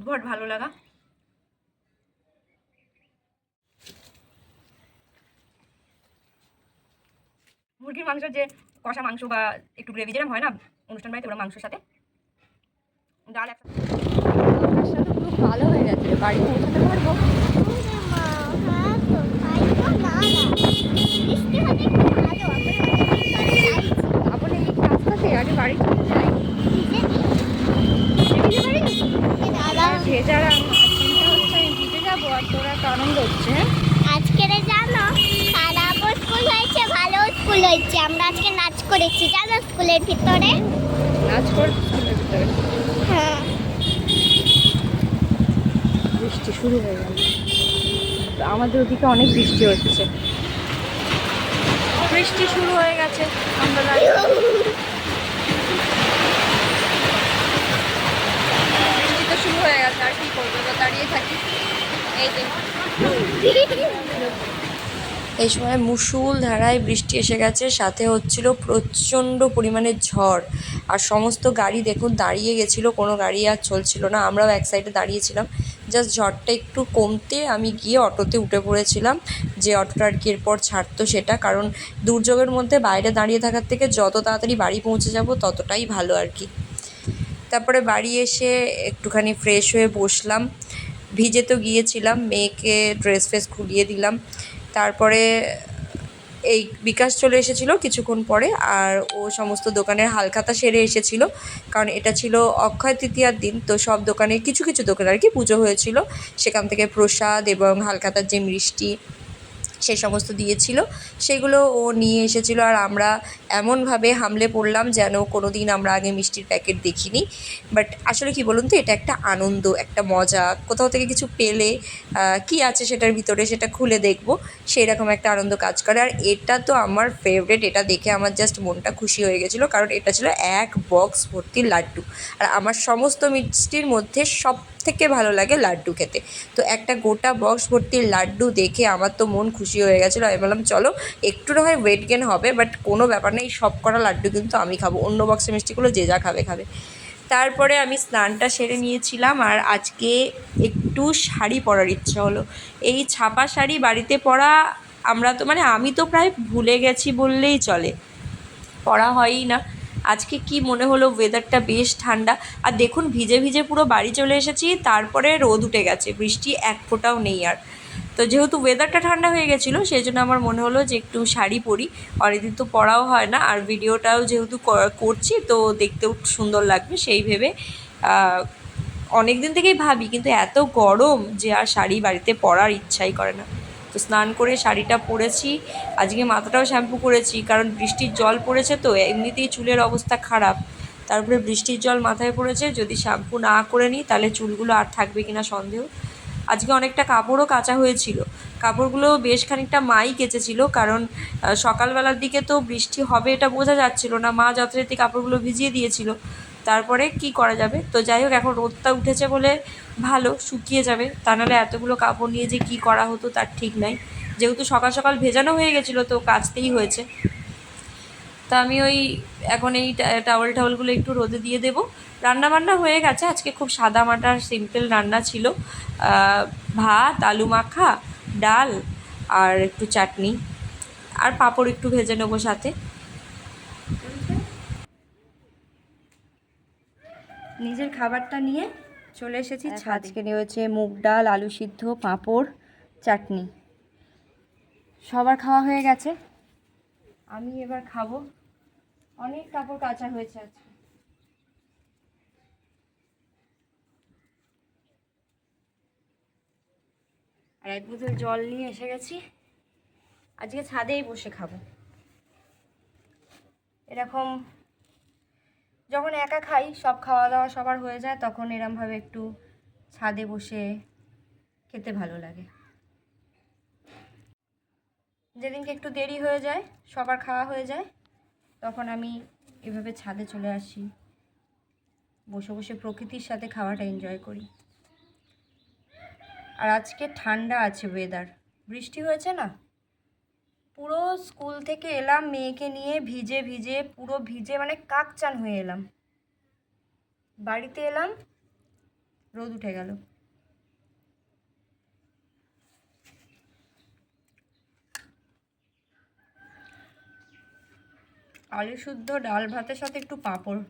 উদ্ভট ভালো লাগা মুরগির মাংসের যে কষা মাংস বা একটু গ্রেভি যেরকম হয় না, অনুষ্ঠান বাড়িতে ওরা মাংসের সাথে ডাল একসাথে পুরো ভালো হয়ে রে। বাড়ি পৌঁছাতে পারব তারপরে এই রাস্তাতে আগে বাড়ি যাই আর ভেজার চিন্তা হচ্ছে আমি ভিজে যাব আর তোর একটা আনন্দ হচ্ছে? জানো খারাপও স্কুল হয়েছে ভালো স্কুল হয়েছে। আমরা আজকে নাচ করেছি জানো স্কুলের ভিতরে? নাচ কর স্কুলের ভিতরে। হ্যাঁ। বৃষ্টি শুরু হয়ে গেল। আমাদের ওদিকে অনেক বৃষ্টি হচ্ছে। বৃষ্টি শুরু হয়ে গেছে আমরা দাঁড়িয়ে বৃষ্টি তো শুরু হয়ে গেছে আর কি করব এবার দাঁড়িয়ে থাকি এই সময় মুসুল ধারায় বৃষ্টি এসে গেছে, সাথে হচ্ছিল প্রচণ্ড পরিমাণে ঝড়। আর সমস্ত গাড়ি দেখুন, দাঁড়িয়ে গেছিল, কোনো গাড়ি আর চলছিল না। আমরাও এক সাইডে দাঁড়িয়েছিলাম। জাস্ট ঝড়টা একটু কমতে আমি গিয়ে অটোতে উঠে পড়েছিলাম। যে অটোটা আর কি এরপর ছাড়তো সেটা, কারণ দুর্যোগের মধ্যে বাইরে দাঁড়িয়ে থাকার থেকে যত তাড়াতাড়ি বাড়ি পৌঁছে যাব, ততটাই ভালো আর কি। তারপরে বাড়ি এসে একটুখানি ফ্রেশ হয়ে বসলাম। ভিজে তো গিয়েছিলাম, মেয়েকে ড্রেস ফ্রেস খুলিয়ে দিলাম। তারপরে এই বিকাশ চলে এসেছিল কিছুক্ষণ পরে আর ও সমস্ত দোকানের হালখাতা সেরে এসেছিল। কারণ এটা ছিল অক্ষয় তৃতীয়ার দিন, তো সব দোকানে কিছু কিছু দোকানে আর কি পুজো হয়েছিল। সেখান থেকে প্রসাদ এবং হালখাতার যে মিষ্টি সেই সমস্ত দিয়েছিল, সেগুলো ও নিয়ে এসেছিল। আর আমরা এমনভাবে হামলে পড়লাম যেন কোনো দিন আমরা আগে মিষ্টির প্যাকেট দেখিনি। বাট আসলে কি বলুন তো, এটা একটা আনন্দ, একটা মজা। কোথাও থেকে কিছু পেলে কি আছে সেটার ভিতরে সেটা খুলে দেখব। সেই রকম একটা আনন্দ কাজ করে। আর এটা তো আমার ফেভারেট এটা দেখে আমার জাস্ট মনটা খুশি হয়ে গেছিল। কারণ এটা ছিল এক বক্স ভর্তি লাড্ডু। আর আমার সমস্ত মিষ্টির মধ্যে সব থেকে ভালো লাগে লাড্ডু খেতে। তো একটা গোটা বক্স ভর্তি লাড্ডু দেখে আমার তো মন খুশি হয়ে গেছিল। আমি বললাম, চলো, একটু না হয় ওয়েট গেন হবে বাট কোনো ব্যাপার নেই সব কটা লাড্ডু কিন্তু আমি খাব। অন্য বক্সের মিষ্টিগুলো যে যা খাবে খাবে। তারপরে আমি স্নানটা সেরে নিয়েছিলাম, আর আজকে একটু শাড়ি পরার ইচ্ছা হলো। এই ছাপা শাড়ি বাড়িতে পরা আমরা তো মানে আমি তো প্রায় ভুলে গেছি বললেই চলে। পড়া হয়ই না। আজকে কি মনে হলো ওয়েদারটা বেশ ঠান্ডা? আর দেখুন, ভিজে ভিজে পুরো বাড়ি চলে এসেছি, তারপরে রোদ উঠে গেছে, বৃষ্টি এক ফোঁটাও নেই আর। তো যেহেতু ওয়েদারটা ঠান্ডা হয়ে গেছিল সেই জন্য আমার মনে হলো যে একটু শাড়ি পরি। অনেকদিন তো পরাও হয় না, আর ভিডিওটাও যেহেতু করছি, তো দেখতেও সুন্দর লাগবে সেই ভেবে অনেক দিন থেকেই ভাবি, কিন্তু এত গরম যে আর শাড়ি বাড়িতে পরার ইচ্ছাই করে না। তো স্নান করে শাড়িটা পরেছি। আজকে মাথাটাও শ্যাম্পু করেছি, কারণ বৃষ্টির জল পড়েছে তো, এমনিতেই চুলের অবস্থা খারাপ। তারপরে বৃষ্টির জল মাথায় পড়েছে, যদি শ্যাম্পু না করে নিই তাহলে চুলগুলো আর থাকবে কিনা সন্দেহ। আজকে অনেকটা কাপড়ও কাচা হয়েছিল। কাপড়গুলো বেশ খানিকটা মাই কেচেছিল, কারণ সকালবেলার দিকে তো বৃষ্টি হবে এটা বোঝা যাচ্ছিল না। মা যথারীতি কাপড়গুলো ভিজিয়ে দিয়েছিল। তারপরে কি করা যাবে? তো যাই হোক, এখন রোদটা উঠেছে বলে ভালো, শুকিয়ে যাবে। তা নাহলে এতগুলো কাপড় নিয়ে যে কি করা হতো তার ঠিক নাই। যেহেতু সকাল সকাল ভেজানো হয়ে গেছিল, তো কাচতেই হয়েছে। তা আমি ওই এখন এই টাওয়েল টাওয়েলগুলো একটু রোদে দিয়ে দেবো। রান্না বান্না হয়ে গেছে, আজকে খুব সাদা মাটার সিম্পল রান্না ছিল। ভাত, আলু মাখা, ডাল আর একটু চাটনি। আর পাঁপড় একটু ভেজে নেব সাথে। নিজের খাবারটা নিয়ে চলে এসেছি আজকে রয়েছে মুগ ডাল আলু সিদ্ধ পাঁপড় চাটনি। সবার খাওয়া হয়ে গেছে। আমি এবার খাব। অনেক কাপড় কাচা হয়েছে আজকে। আর এক বোতল জল নিয়ে এসে গেছি। আজকে ছাদেই বসে খাব। এরকম যখন একা খাই, সব খাওয়া দাওয়া সবার হয়ে যায়, তখন এরমভাবে একটু ছাদে বসে খেতে ভালো লাগে। যেদিনকে একটু দেরি হয়ে যায়, সবার খাওয়া হয়ে যায়, তখন আমি এভাবে ছাদে চলে আসি। বসে বসে প্রকৃতির সাথে খাওয়াটা এনজয় করি। আর আজকে ঠান্ডা আছে ওয়েদার বৃষ্টি হয়েছে না? পুরো স্কুল থেকে এলাম, মেয়েকে নিয়ে ভিজে ভিজে, পুরো ভিজে মানে কাকচান হয়ে এলাম। বাড়িতে এলাম, রোদ উঠে গেল। আলু শুদ্ধ, ডাল ভাতের সাথে একটু পাঁপড়।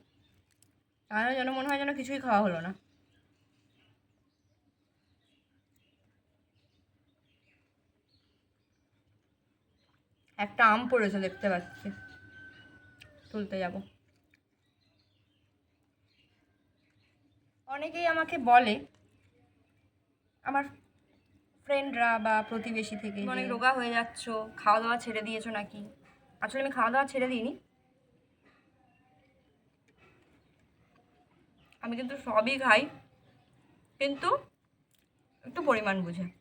তাহলে যেন মনে হয় যেন কিছুই খাওয়া হলো না। একটা আম পড়েছে দেখতে পাচ্ছি। তুলতে যাব। অনেকেই আমাকে বলে আমার ফ্রেন্ডরা বা প্রতিবেশী থেকে অনেক রোগা হয়ে যাচ্ছ খাওয়া দাওয়া ছেড়ে দিয়েছ নাকি? আসলে আমি খাওয়া দাওয়া ছেড়ে দিইনি। আমি কিন্তু সবই খাই কিন্তু একটু পরিমাণ বুঝে।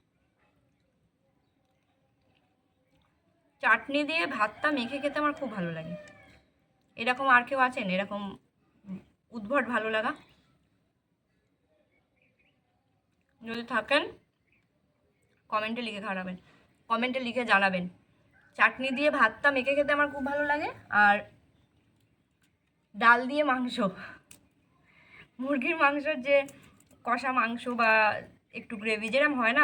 চাটনি দিয়ে ভাতটা মেখে খেতে আমার খুব ভালো লাগে। এরকম আর কেউ আছেন? এরকম উদ্ভট ভালো লাগা? যদি থাকেন, কমেন্টে লিখে খাওয়াবেন। কমেন্টে লিখে জানাবেন। চাটনি দিয়ে ভাতটা মেখে খেতে আমার খুব ভালো লাগে, আর ডাল দিয়ে মাংস। মুরগির মাংসর যে কষা মাংস বা একটু গ্রেভি যেরকম হয় না,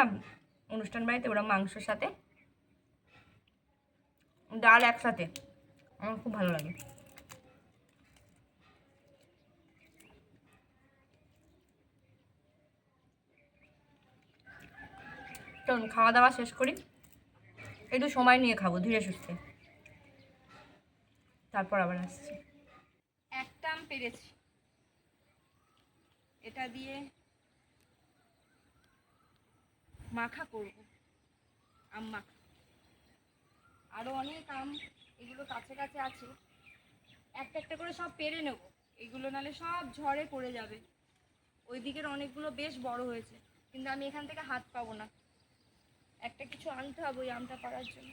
অনুষ্ঠান বাড়িতে ওরকম মাংসর সাথে ডাল একসাথে। আমার খুব ভালো লাগে। চলুন খাওয়া দাওয়া শেষ করি। একটু সময় নিয়ে খাব, ধীরে সুস্থে। তারপর আবার আসছি। একটা আম পেরেছি। এটা দিয়ে মাখা করব। আম মাখা। আরও অনেক আম এগুলো কাছে কাছে আছে। একটা একটা করে সব পেরে নেব। এগুলো নালে সব ঝড়ে পড়ে যাবে। ওই দিকের অনেকগুলো বেশ বড় হয়েছে। কিন্তু আমি এখান থেকে হাত পাবো না। একটা কিছু আনতে হবে ওই আমটা করার জন্য।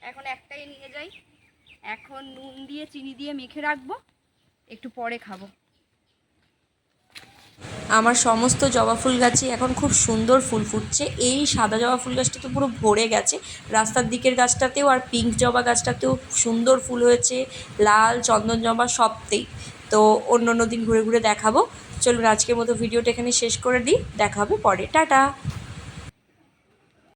এখন একটাই নিয়ে যাই। এখন নুন দিয়ে, চিনি দিয়ে মেখে রাখব। একটু পরে খাব। আমার সমস্ত জবা ফুল গাছে এখন খুব সুন্দর ফুল ফুটছে। এই সাদা জবা ফুল গাছটা তো পুরো ভরে গেছে। রাস্তার দিকের গাছটাতেও আর পিঙ্ক জবা গাছটাতেও সুন্দর ফুল হয়েছে। লাল, চন্দন জবা, সবতেই। তো অন্য অন্য দিন ঘুরে ঘুরে দেখাবো। চলুন আজকের মতো ভিডিওটা এখানে শেষ করে দিই। দেখা হবে পরে। টাটা!